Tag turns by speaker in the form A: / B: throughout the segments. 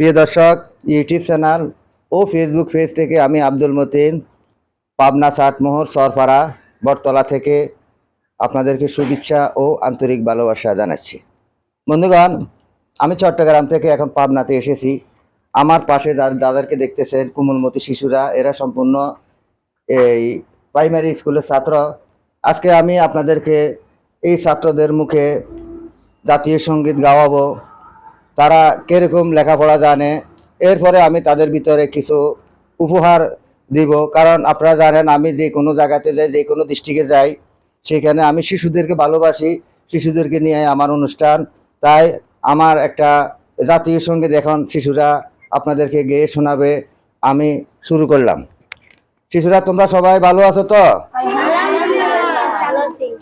A: প্রিয় দর্শক YouTube channel ও ফেসবুক পেজ থেকে আমি আব্দুল মতিন, পাবনা চাটমোহর সরপাড়া বটতলা থেকে আপনাদেরকে শুভেচ্ছা ও আন্তরিক ভালোবাসা জানাচ্ছি। বন্ধুগণ, আমি চট্টগ্রাম থেকে এখন পাবনাতে এসেছি। আমার পাশে যাদেরকে দেখতেছেন কোমলমতি শিশুরা, এরা সম্পূর্ণ এই প্রাইমারি স্কুলের ছাত্র। আজকে আমি আপনাদেরকে এই ছাত্রদের মুখে জাতীয় সংগীত গাওয়াবো। তারা কীরকম লেখাপড়া জানে এরপরে আমি তাদের ভিতরে কিছু উপহার দিব। কারণ আপনারা জানেন আমি যে কোনো জায়গাতে যাই যে কোনো ডিস্ট্রিক্টে যাই সেখানে আমি শিশুদেরকে ভালোবাসি শিশুদেরকে নিয়ে আমার অনুষ্ঠান। তাই আমার একটা জাতীয় সংগীত এখন শিশুরা আপনাদেরকে গেয়ে শোনাবে আমি শুরু করলাম। শিশুরা তোমরা সবাই ভালো আছো তো?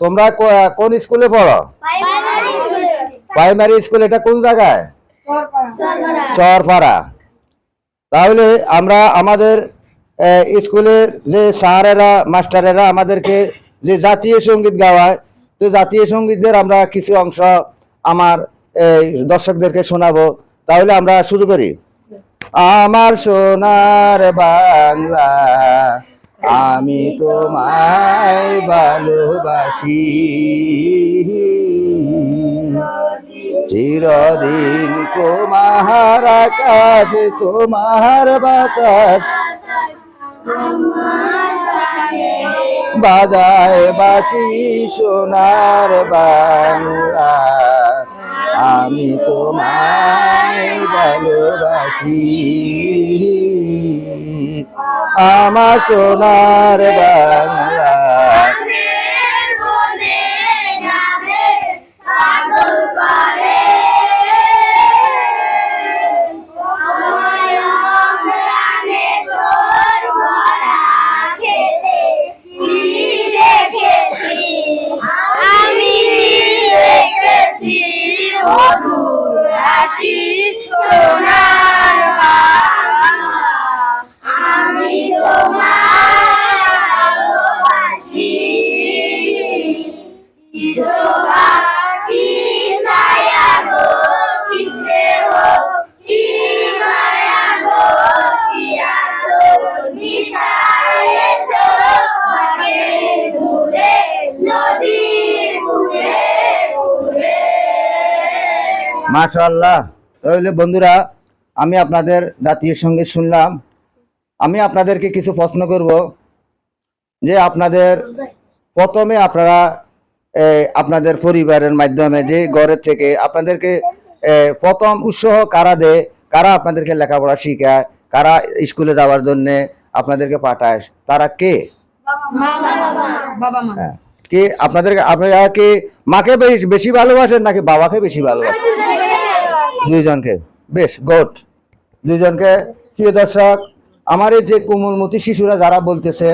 A: তোমরা কোন স্কুলে পড়ো? প্রাইমারি স্কুল এটা কোন জায়গায়? চরপাড়া। তাহলে আমরা আমাদের স্কুলের যে স্যারেরা, মাস্টারেরা আমাদেরকে যে জাতীয় সংগীত গাওয়ায়, তো জাতীয় সঙ্গীতের আমরা কিছু অংশ আমার দর্শকদেরকে শোনাবো। তাহলে আমরা শুরু করি। আমার সোনার বাংলা, আমি তোমায় ভালোবাসি। চিরদিন তোমার আকাশ তোমার বাতাস। বাজায় বাসি সোনার বাংলা। আমি তোমায় ভালোবাসি। আমার সোনার বাংলা।
B: হাসি
A: মাশাল্লাহ তাহলে বন্ধুরা আমি আপনাদের জাতীয় সংগীত শুনলাম। আমি আপনাদেরকে কিছু প্রশ্ন করব যে আপনাদের প্রথমে আপনারা আপনাদের পরিবারের মাধ্যমে যে ঘরের থেকে আপনাদেরকে প্রথম উৎসাহ কারা দেয়? কারা আপনাদেরকে লেখাপড়া শিখায়? কারা স্কুলে যাওয়ার জন্য আপনাদেরকে পাঠায়? তারা কে? হ্যাঁ। আপনাদেরকে আপনারা কি মাকে বেশি ভালোবাসেন নাকি বাবাকে বেশি ভালোবাসেন? দুইজনকে বেশ গুড দুইজনকে প্রিয় দর্শক, আমার এই যে কোমলমতি শিশুরা যারা বলতেছে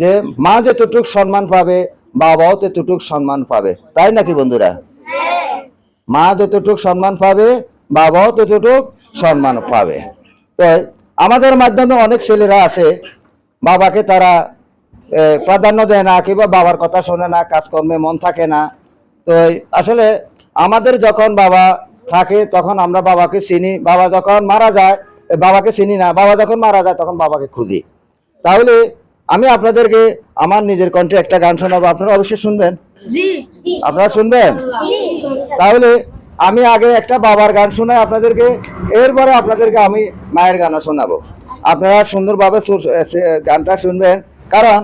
A: যে, মা যতটুক সম্মান পাবে, বাবাও ততটুক সম্মান পাবে। তাই নাকি বন্ধুরা? মা যতটুক সম্মান পাবে, বাবাও ততটুক সম্মান পাবে। তো আমাদের মাধ্যমে অনেক ছেলেরা আছে, বাবাকে তারা প্রাধান্য দেয় না, কিংবা বাবার কথা শোনে না, কাজকর্মে মন থাকে না। তো আসলে আমাদের যখন বাবা থাকে তখন আমরা বাবাকে চিনি। বাবা যখন মারা যায় বাবাকে চিনি না বাবা যখন মারা যায় তখন বাবাকে খুঁজি। তাহলে আমি আপনাদেরকে আমার নিজের কণ্ঠে একটা গান শোনাবো। আপনারা অবশ্যই শুনবেন। আপনারা শুনবেন? তাহলে আমি আগে একটা বাবার গান শোনাই আপনাদেরকে। এরপরে আপনাদেরকে আমি মায়ের গানও শোনাবো। আপনারা সুন্দরভাবে গানটা শুনবেন। কারণ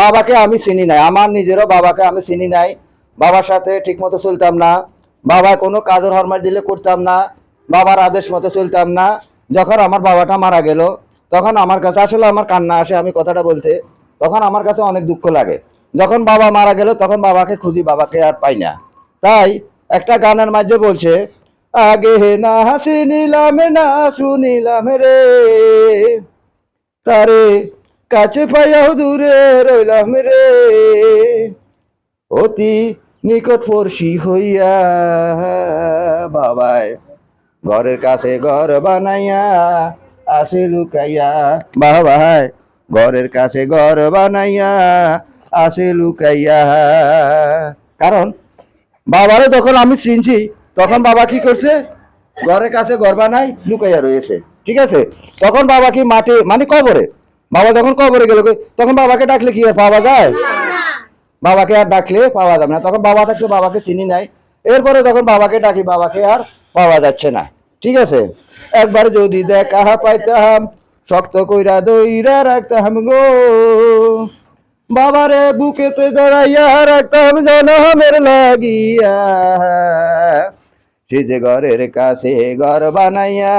A: বাবাকে আমি চিনি নাই। আমার নিজেরও বাবাকে আমি চিনি নাই। বাবার সাথে ঠিকমতো চলতাম না। বাবা কোনো কাজের হরমার দিলে করতাম না, বাবার আদেশ মতো চলতাম না। যখন আমার বাবাটা মারা গেল, তখন আমার কাছে আসলে আমার কান্না আসে, আমি কথাটা বলতে, তখন আমার কাছে অনেক দুঃখ লাগে। যখন বাবা মারা গেল, তখন বাবাকে খুঁজি, বাবাকে আর পাই না। তাই একটা গানের মাঝে বলছে, আগে হে না হাসি নিলাম, না শুনিলাম রে। তারে কাছে পাইয়াও দূরে রইলাম রে। অতি নিকট পড়শি হইয়া বাবায় ঘরের কাছে ঘর বানাইয়া আসে লুকাইয়া বাবায় ঘরের কাছে ঘর বানাইয়া আসে লুকাইয়া। কারণ, বাবারে যখন আমি চিনছি, তখন বাবা কি করছে? ঘরের কাছে ঘর বানাই লুকাইয়া রয়েছে, ঠিক আছে? তখন বাবা কি মাঠে মানে কবরে? বাবা যখন কবরে গেল, তখন বাবাকে ডাকলে কি আর পাওয়া যায়। বাবাকে আর ডাকলে পাওয়া যাবে না। তখন বাবা থাকলে বাবাকে চিনি নাই। এরপরে তখন বাবাকে ডাকি, বাবাকে আর পাওয়া যাচ্ছে না। ঠিক আছে? একবার যদি দেখা পাইতাম, শক্ত কইরা দইরা রাখতাম গো। বাবারে বুকেতে জড়াইয়া রাখতাম জনমের লাগিয়া। সে যে ঘরের কাছে ঘর বানাইয়া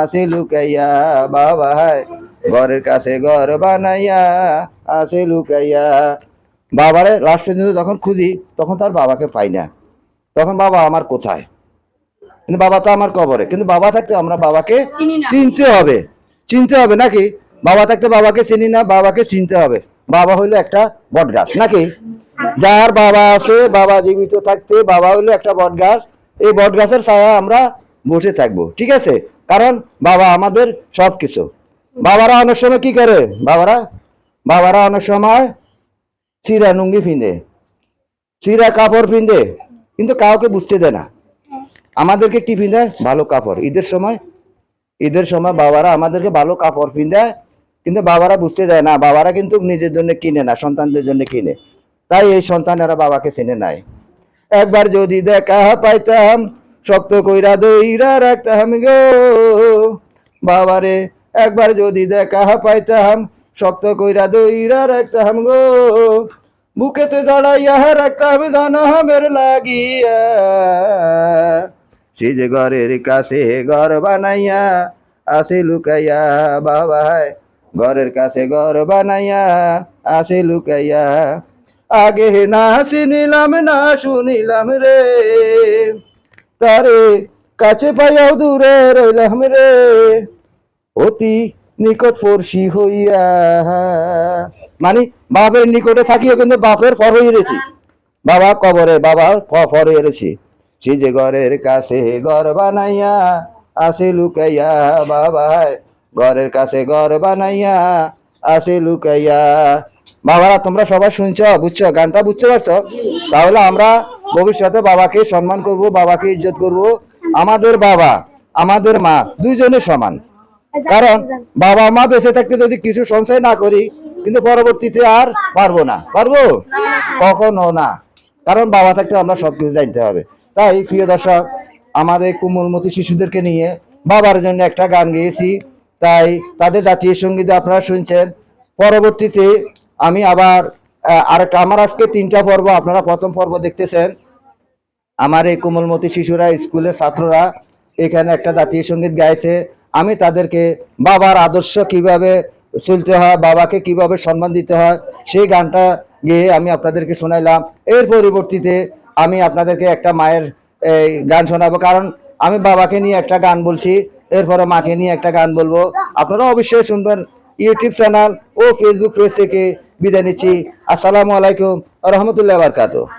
A: আসে লুকাইয়া বাবা ঘরের কাছে ঘর বানাইয়া আসে লুকাইয়া। বাবারে লাস্ট পর্যন্ত যখন খুঁজি তখন তার বাবাকে পাই না। তখন বাবা আমার কোথায়? কিন্তু বাবা তো আমার কবরে। কিন্তু বাবা থাকতে আমরা বাবাকে চিনতে হবে। চিনতে হবে নাকি? বাবা থাকতে বাবাকে চিনি না বাবাকে চিনতে হবে। বাবা হইল একটা বট গাছ নাকি? যার বাবা আছে বাবা জীবিত থাকতে বাবা হইল একটা বট গাছ এই বট গাছের ছায়া আমরা বসে থাকব ঠিক আছে? কারণ বাবা আমাদের সব কিছু বাবারা অনেক সময় কি করে? বাবারা? বাবারা অনেক সময় চিরা নুঙ্গি পিঁধে চিরা কাপড় পিঁধে কিন্তু কাউকে বুঝতে দেয় না। আমাদেরকে কি পিঁধে ভালো কাপড়। ঈদের সময় ঈদের সময় বাবারা আমাদেরকে ভালো কাপড় পিঁধে কিন্তু বাবারা বুঝতে দেয় না। বাবারা কিন্তু নিজের জন্য কিনে না, সন্তানদের জন্য কিনে। তাই এই সন্তানেরা বাবাকে চিনে নাই। একবার যদি দেখা পাইতাম, শক্ত কইরা দইরা রাখতাম গো। বাবারে, একবার যদি দেখা পাইতাম শক্ত কইরা দইরা রাখতাম গো। বুকেতে জড়াইয়া রাখতাম ধনমের লাগিয়া। সে যে ঘরের কাছে ঘর বানাইয়া আসে লুকাইয়া, বাবা হায়। ঘরের কাছে ঘর বানাইয়া আসে লুকাইয়া। আগে না চিনিলাম, না শুনিলাম রে। তারে কাছে পাইয়াও দূরে রইলাম রে। অতি নিকট পড়শি হইয়া। মানে বাপের নিকটে থাকিও কিন্তু বাপের পর হয়ে গেছি বাবা কবরে বাবা পর এরেছি সে যে ঘরের কাছে ঘর বানাইয়া আসে লুকাইয়া বাবা ঘরের কাছে ঘর বানাইয়া আসে লুকাইয়া। বাবারা, তোমরা সবাই শুনছ, বুঝছ, গানটা বুঝতে পারছ? তাহলে আমরা ভবিষ্যতে বাবাকে সম্মান করব, বাবাকে ইজ্জত করব। আমাদের বাবা, আমাদের মা দুইজনে সমান। কারণ বাবা মা বেঁচে থাকতে যদি কিছু সঞ্চয় না করি কিন্তু পরবর্তীতে আর পারব না। পারব? কখনো না। কারণ বাবা থাকতে আমরা সবকিছু জানতে হবে। তাই প্রিয় দর্শক আমাদের কোমলমতি শিশুদেরকে নিয়ে বাবার জন্য একটা গান গেয়েছি। তাই তাদের জাতীয় সংগীত আপনারা শুনছেন। পরবর্তীতে আমি আবার আরেকটা আমার আজকে তিনটা পর্ব আপনারা প্রথম পর্ব দেখতেছেন। আমার এই কোমলমতি শিশুরা স্কুলের ছাত্ররা এখানে একটা জাতীয় সংগীত গাইছে। আমি তাদেরকে বাবার আদর্শ কীভাবে চলতে হয়, বাবাকে কীভাবে সম্মান দিতে হয়, সেই গানটা গিয়ে আমি আপনাদেরকে শোনাইলাম। এর পরিবর্তীতে আমি আপনাদেরকে একটা মায়ের গান শোনাবো, কারণ আমি বাবাকে নিয়ে একটা গান বলছি এরপরে মাকে নিয়ে একটা গান বলব। আপনারা অবশ্যই শুনবেন ইউটিউব চ্যানেল ও ফেসবুক পেজ থেকে বিদায় নিচ্ছি। আসসালামু আলাইকুম রহমতুল্লাহ বারকাত